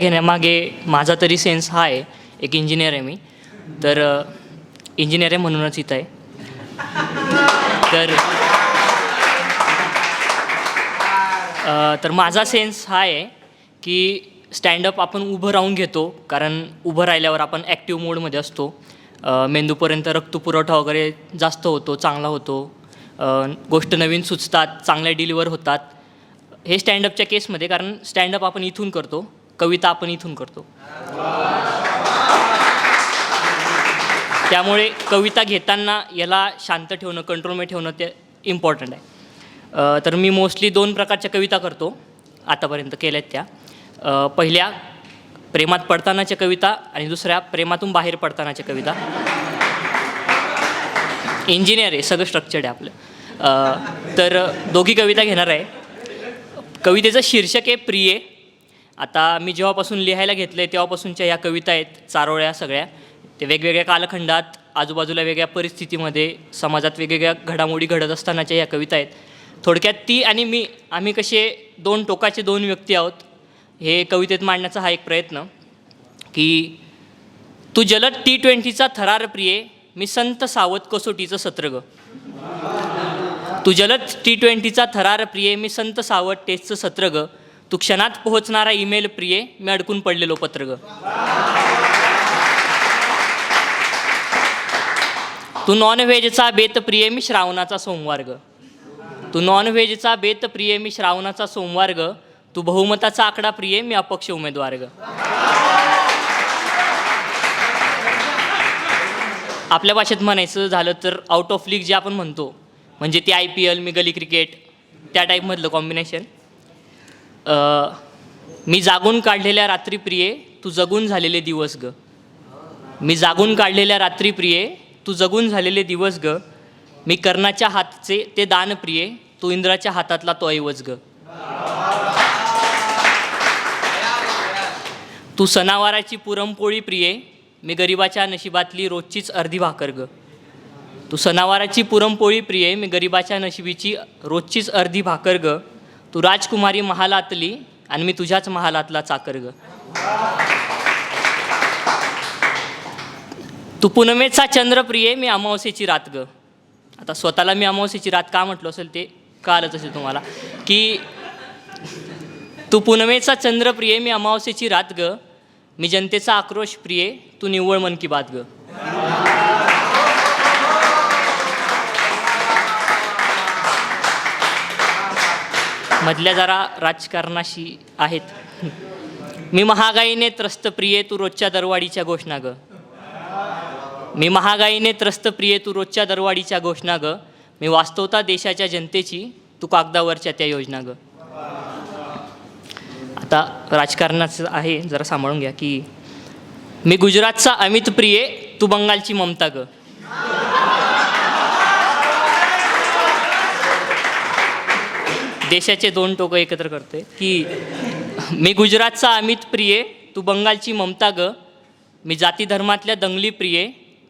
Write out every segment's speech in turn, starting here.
घेण्यामागे माझा तरी सेन्स हा आहे. एक इंजिनियर आहे मी. तर इंजिनियर आहे म्हणूनच इथं आहे. तर अ, तर माझा सेन्स हा आहे की स्टँडअप आपण उभं राहून घेतो. कारण उभं राहिल्यावर आपण ॲक्टिव्ह मोडमध्ये असतो. अ, मेंदूपर्यंत रक्तपुरवठा वगैरे जास्त होतो चांगला होतो. अ, गोष्ट नवीन सुचतात चांगल्या डिलिव्हर होतात. हे स्टँडअपच्या केसमध्ये कारण स्टँडअप आपण इथून करतो. कविता आपण इथून करतो. त्यामुळे कविता घेताना याला शांत ठेवणं कंट्रोलमध्ये ठेवणं ते इम्पॉर्टंट आहे. तर मी मोस्टली दोन प्रकारच्या कविता करतो आतापर्यंत केल्या आहेत त्या पहिल्या प्रेमात पडतानाच्या कविता आणि दुसऱ्या प्रेमातून बाहेर पडतानाच्या कविता. इंजिनियर आहे सगळं स्ट्रक्चर्ड आहे आपलं. तर दोघी कविता घेणार आहे. कवितेचं शीर्षक आहे प्रिये आता मी जेव्हापासून लिहायला घेतलं आहे तेव्हापासूनच्या ह्या कविता आहेत चारोळ्या सगळ्या. ते वेगवेगळ्या कालखंडात आजूबाजूला वेगळ्या परिस्थितीमध्ये समाजात वेगवेगळ्या घडामोडी घडत असतानाच्या ह्या कविता आहेत. थोडक्यात ती आणि मी आम्ही कसे दोन टोकाचे दोन व्यक्ती आहोत हे कवितेत मांडण्याचा हा एक प्रयत्न. की तू जलद टी ट्वेंटीचा थरार प्रिये मी संत सावध कसोटीचं सत्रग. तू जलद टी ट्वेंटीचा थरार प्रिये मी संत सावध टेस्टचं सत्र ग तू क्षणात पोहोचणारा ईमेल प्रिये मी अडकून पडलेलो पत्र ग तू नॉन व्हेजचा बेत प्रिय मी श्रावणाचा सोमवार ग तू नॉन व्हेजचा बेत प्रिय मी श्रावणाचा सोमवार ग तू बहुमताचा आकडा प्रिय मी अपक्ष उमेदवार ग आपल्या भाषेत म्हणायचं झालं तर आउट ऑफ लीग जे आपण म्हणतो म्हणजे ती आय पी एल मी गली क्रिकेट त्या टाईपमधलं कॉम्बिनेशन मी जागून काढलेल्या रात्री प्रिये तू जगून झालेले दिवस ग. मी जागून काढलेल्या रात्री प्रिये तू जगून झालेले दिवस ग. मी कर्णाच्या हातचे ते दान प्रिये तू इंद्राच्या हातातला तो ऐवज ग. तू सणावाराची पुरणपोळी प्रिये मी गरिबाच्या नशिबातली रोजचीच अर्धी भाकर ग. तू सणावाराची पुरणपोळी प्रिये मी गरिबाच्या नशिबीची रोजचीच अर्धी भाकर ग. तू राजकुमारी महालातली आणि मी तुझ्याच महालातला चाकर ग. तू पुनमेचा चंद्रप्रिये मी अमावस्येची रात ग. आता स्वतःला मी अमावस्येची रात का म्हटलो असेल ते कळालंच असेल तुम्हाला. की तू पुनमेचा चंद्रप्रिये मी अमावस्येची रात ग. मी जनतेचा आक्रोश प्रिये तू निव्वळ मन की बात ग. मधल्या जरा राजकारणाशी आहेत. मी महागाईने त्रस्त प्रिये तू रोजच्या दरवाढीच्या घोषणा ग. मी महागाईने त्रस्त प्रिये तू रोजच्या दरवाढीच्या घोषणा ग. मी वास्तवता देशाच्या जनतेची तू कागदावरच्या त्या योजना ग. आता राजकारणाचं आहे जरा सांभाळून घ्या की मी गुजरातचा अमित प्रिये तू बंगालची ममता ग. देशाचे दोन टोकं एकत्र करतोय की मी गुजरातचा अमित प्रिये तू बंगालची ममता ग. मी जाती धर्मातल्या दंगली प्रिये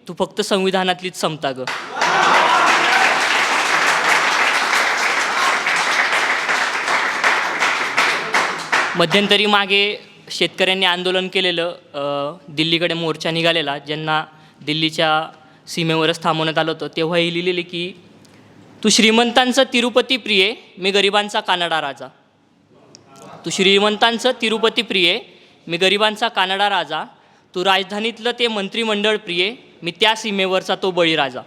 तू फक्त संविधानातलीच समता ग. मध्यंतरी मागे शेतकऱ्यांनी आंदोलन केलेलं दिल्लीकडे मोर्चा निघालेला ज्यांना दिल्लीच्या सीमेवरच थांबवण्यात आलं होतं तेव्हाही लिहिलेले की तू श्रीमंतांचं तिरुपती प्रिये मी गरिबांचा कानडा राजा. तू श्रीमंतांचं तिरुपती प्रिये मी गरिबांचा कानडा राजा. तू राजधानीतलं ते मंत्रिमंडळ प्रिये मी त्या सीमेवरचा तो बळीराजा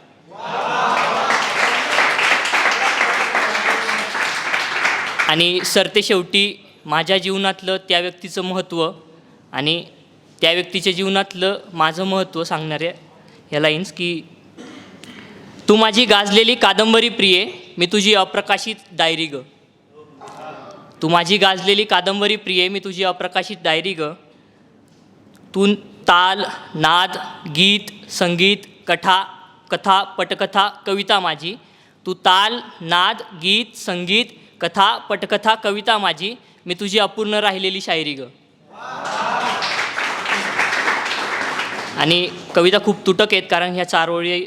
आणि सरते शेवटी माझ्या जीवनातलं त्या व्यक्तीचं महत्त्व आणि त्या व्यक्तीच्या जीवनातलं माझं महत्त्व सांगणाऱ्या ह्या लाईन्स की तू माझी गाजलेली कादंबरी प्रिये मी तुझी अप्रकाशित डायरी ग. तू माझी गाजलेली कादंबरी प्रिये मी तुझी अप्रकाशित डायरी ग. तू ताल नाद गीत संगीत कथा कथा पटकथा कविता माझी. तू ताल नाद गीत संगीत कथा पटकथा कविता माझी. मी तुझी अपूर्ण राहिलेली शायरी ग. आणि कविता खूप तुटक आहेत कारण ह्या चार ओळी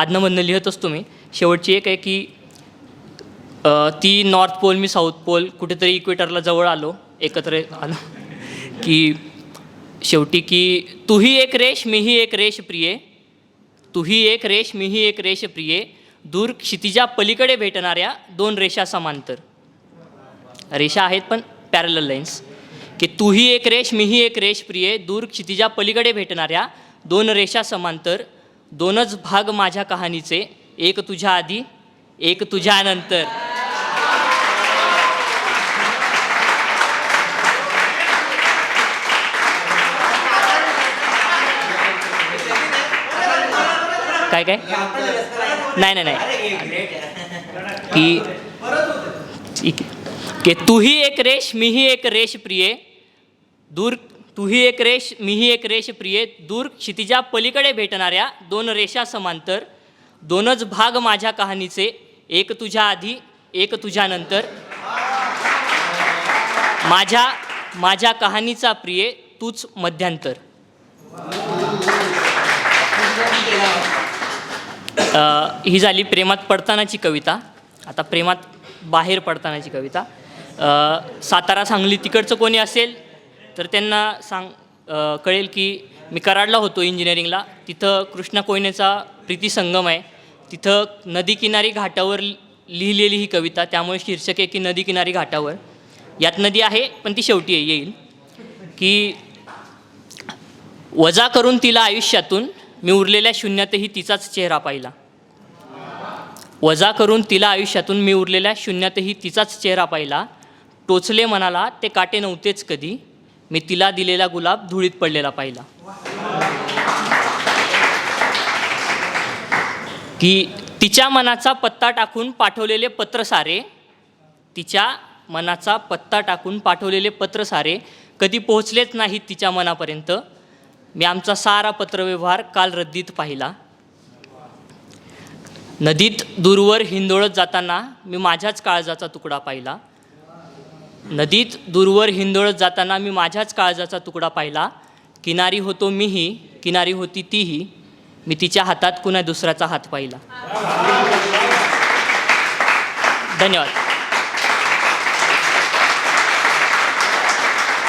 अ, लिहित असतो मी शेवटची एक आहे की ती नॉर्थ पोल मी साऊथ पोल कुठेतरी इक्वेटरला जवळ आलो एकत्र आलो की शेवटी की तूही एक रेश मीही एक रेश प्रिये. तूही एक रेश मीही एक रेश प्रिये. दूर क्षितिजा पलीकडे भेटणाऱ्या दोन रेषा समांतर. रेषा आहेत पण पॅरल लाईन्स की तूही एक रेष मीही एक रेष प्रिये. दूर क्षितिजा पलीकडे भेटणाऱ्या दोन रेषा समांतर. दोनच भाग माझ्या कहाणीचे एक तुझ्या आधी एक तुझ्यानंतर काय काय? नाही नाही नाही. की ठीक आहे. की तूही एक रेश मीही एक रेश प्रिये. दूर तूही एक रेश मीही एक रेश प्रिये दूर क्षितिजा पलीकडे भेटणाऱ्या दोन रेषा समांतर दोनच भाग माझ्या कहाणीचे एक तुझ्या आधी एक तुझ्यानंतर माझ्या माझ्या कहाणीचा प्रिये तूच मध्यांतर. ही झाली प्रेमात पडतानाची कविता. आता प्रेमात बाहेर पडतानाची कविता. सातारा सांगली तिकडचं कोणी असेल? तर त्यांना सांग कळेल की मी कराडला होतो इंजिनिअरिंगला तिथं कृष्णा कोयनेचा प्रीती संगम आहे. तिथं नदीकिनारी घाटावर लिहिलेली ही कविता त्यामुळे शीर्षक आहे की नदीकिनारी घाटावर. यात नदी आहे पण ती शेवटी येईल. की वजा करून तिला आयुष्यातून मी उरलेल्या शून्यातही तिचाच चेहरा पाहिला. वजा करून तिला आयुष्यातून मी उरलेल्या शून्यातही तिचाच चेहरा पाहिला. टोचले मनाला ते काटे नव्हतेच कधी. मी तिला दिलेला गुलाब धुळीत पडलेला पाहिला. की तिच्या मनाचा पत्ता टाकून पाठवलेले पत्र सारे तिच्या मनाचा पत्ता टाकून पाठवलेले पत्र सारे कधी पोहोचलेच नाहीत तिच्या मनापर्यंत. मी आमचा सारा पत्रव्यवहार काल रद्दीत पाहिला. नदीत दूरवर हिंदोळत जाताना मी माझ्याच काळजाचा तुकडा पाहिला. नदीत दूरवर हिंदोळत जाताना मी माझ्याच काळजाचा तुकडा पाहिला. किनारी होतो मीही किनारी होती तीही. मी तिच्या हातात कुणा दुसऱ्याचा हात पाहिला. धन्यवाद.